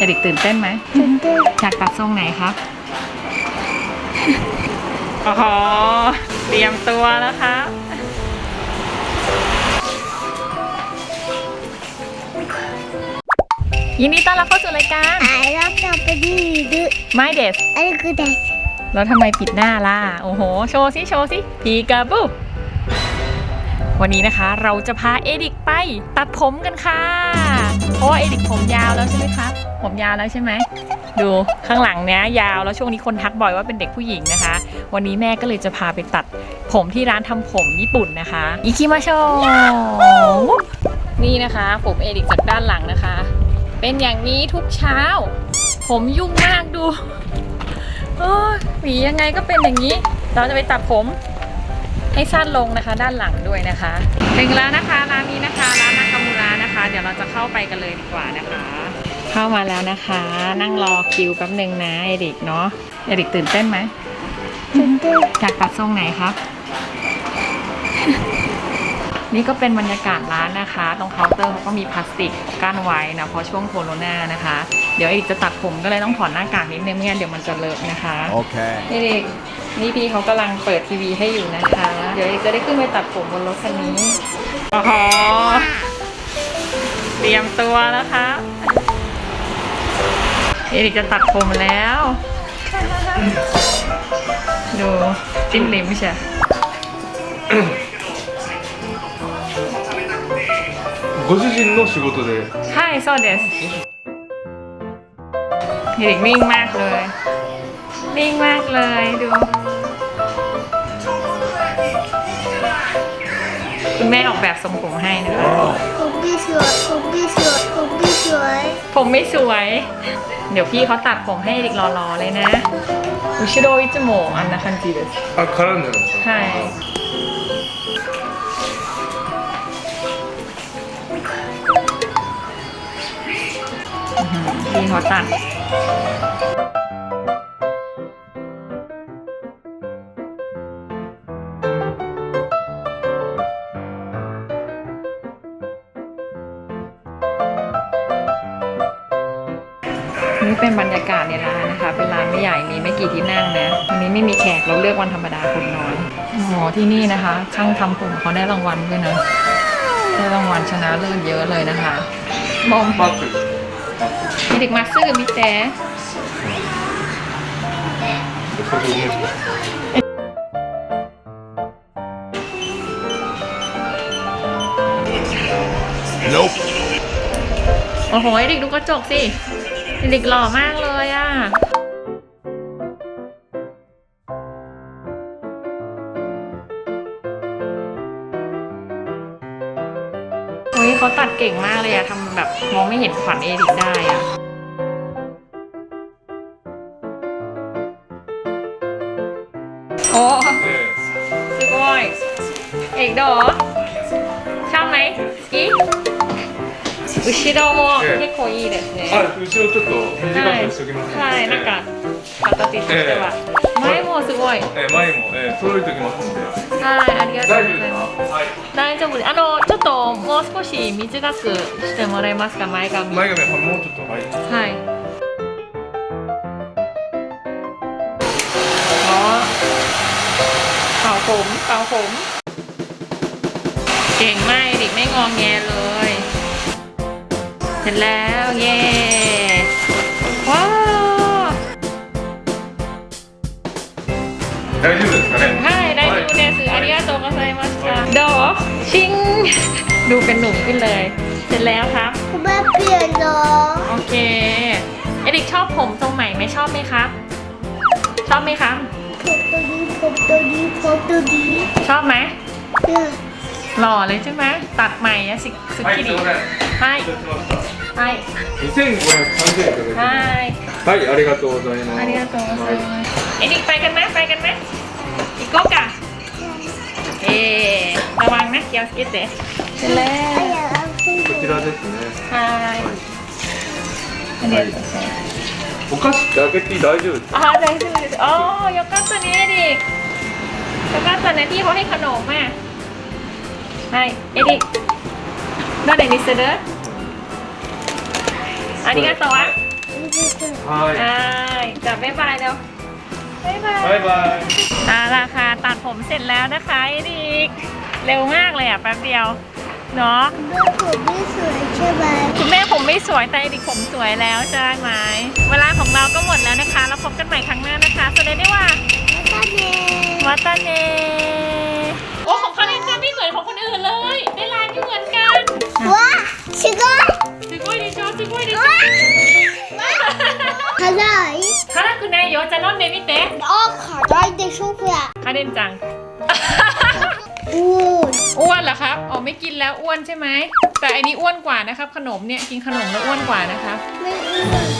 เอริกตื่นเต้นไหมตื่นเต้นอยากตัดทรงไหนครับโอ้โหเตรียมตัวแล้วครับยินดีต้อนรับเข้าสู่รายการไอ้รับเราไปดีดูไม่เดสอันนี้คือเด็กแล้วทำไมปิดหน้าล่ะ โอ้โห โชว์สิ โชว์สิ พีกาบู วันนี้นะคะเราจะพาเอดิกไปตัดผมกันค่ะ เพราะว่าเอดิกผมยาวแล้วใช่ไหมครับผมยาวแล้วใช่ไหม ดูข้างหลังเนี้ยยาวแล้วช่วงนี้คนทักบ่อยว่าเป็นเด็กผู้หญิงนะคะ วันนี้แม่ก็เลยจะพาไปตัดผมที่ร้านทำผมญี่ปุ่นนะคะอิคิมาโชนี่นะคะ ผมเอดิกจากด้านหลังนะคะ เป็นอย่างนี้ทุกเช้า ผมยุ่งมากดูโอ้ยหวียังไงก็เป็นอย่างนี้ เราจะไปตัดผม ให้สั้นลงนะคะด้านหลังด้วยนะคะถึงแล้วนะคะร้านนี้นะคะร้านนาคามูระนะคะ เดี๋ยวเราจะเข้าไปกันเลยดีกว่านะคะ เข้ามาแล้วนะคะ นั่งรอคิวแป๊บหนึ่งนะเอริกเนาะเอริกตื่นเต้นไหมตื่นเต้นอยากตัดทรงไหนครับ นี่ก็เป็นบรรยากาศร้านนะคะ ตรงเคาน์เตอร์เขาก็มีพลาสติกกั้นไว้นะเพราะช่วงโควิดนะคะ เดี๋ยวเอริกจะตัดผมก็เลยต้องถอดหน้ากากนิดนึงไม่งั้นเดี๋ยวมันจะเลอะนะคะ Okay. เด็กนี่พี่เขากำลังเปิดทีวีให้อยู่นะคะ เดี๋ยวจะได้ขึ้นไปตัดผมบนรถคันนี้โอ้โหเตรียมตัวแล้วครับเอริกจะตัดผมแล้ว ดูจิ้มลิ้มใช่ ご主人の仕事で ใช่โซเดสเอริกนิ่งมากเลย นิ่งมากเลยดู คุณแม่ออกแบบทรงผมให้นะคะ ผมไม่สวยผมไม่สวยผมไม่สวย ผมไม่สวย เดี๋ยวพี่เขาตัดผมให้เด็กรอๆเลยนะอุชิโดอิจโมอันนะคันจิเดส あ絡んでるんですか ใช่ ทีเขาตัดนี่เป็นบรรยากาศในร้านนะคะ เป็นร้านไม่ใหญ่ มีไม่กี่ที่นั่งนะ วันนี้ไม่มีแขก เราเลือกวันธรรมดาคนน้อย อ๋อ ที่นี่นะคะ ช่างทำผมเขาได้รางวัลด้วยนะ ได้รางวัลชนะเลิศเยอะเลยนะคะ มองปอก มีเด็กมาซื้อมีแต่โอ้โหเด็กดูกระจกสิ เด็กหล่อมากเลยอะโอ้ยเขาตัดเก่งมากเลยอะทำแบบมองไม่เห็นขวัญเอริกได้อะ เอกどうชอบไหมอี後ろも結構いいですねえあ後ろちょっと短くしておきますねはい、なんか形としては、前もすごい、ええ前もええ揃えておきますんではい、ありがとう大丈夫ですございます。かはい大丈夫です。あの、ちょっともう少し短くしてもらえますか、前髪。前髪はもうちょっとはいはい。 ผมเป่าผม เก่งมากเด็กไม่งองแงเลย เสร็จแล้ว เย้ว้าว 大丈夫ですかねはい大丈夫ですありがとうございましたどうชิง ดูเป็นหนุ่มขึ้นเลย เสร็จแล้วครับ คุณแม่เปลี่ยนเหรอ โอเค เอริกชอบผมทรงใหม่ไหมชอบไหมครับ ชอบไหมครับ นี้ผมตัวนี้ ชอบไหม เนี่ย หล่อเลยใช่ไหมตัดใหม่นะสิสุ はい กิ す ดิ いません ให้ 承知しました ให้ 2530円いただきます ให้ はいありがとうございますありがとうございはますเอริกไปกันไหมไปกันไหมอีกโกกะเอระวังนะเกียวสกิดเตะเสร็จแล้ ไอ้ ว ยาเอาไป こちらですね ใช่อันนี้ですねお菓子って開けて大丈夫ですかあ大丈夫ですอ๋อよかったねエリック よかったねพี่เขาให้ขนมอ่ะはいエリックどれにするありがとう はい ใช่จับบ๊ายบายเร็วบ๊ายบาย バイバイ อ่าราคาตัดผมเสร็จแล้วนะคะไอ้ดิกเร็วมากเลยอ่ะแป๊บเดียว เนาะ แม่ผมไม่สวยใช่ไหม คุณแม่ผมไม่สวยแต่ไอ้ดิกผมสวยแล้วใช่ไหมเวลาของเราก็หมดแล้วนะคะ แล้วพบกันใหม่ครั้งหน้านะคะสวัสดีว่า แล้วก็เน วัตเนโอ้ของเขาเนี่ยจะไม่เหมือนของคนอื่นเลย ได้ลายไม่เหมือนกัน ว้าชิโก้ すごいでしょすごいでしょ 辛い辛くないよじゃあ飲んでみてあ辛いでしょこれカレンちゃんおー อ้วนเหรอครับ อ๋อไม่กินแล้วอ้วนใช่ไหม แต่อันนี้อ้วนกว่านะครับ ขนมเนี่ยกินขนมแล้วอ้วนกว่านะครับ ไม่อ้วน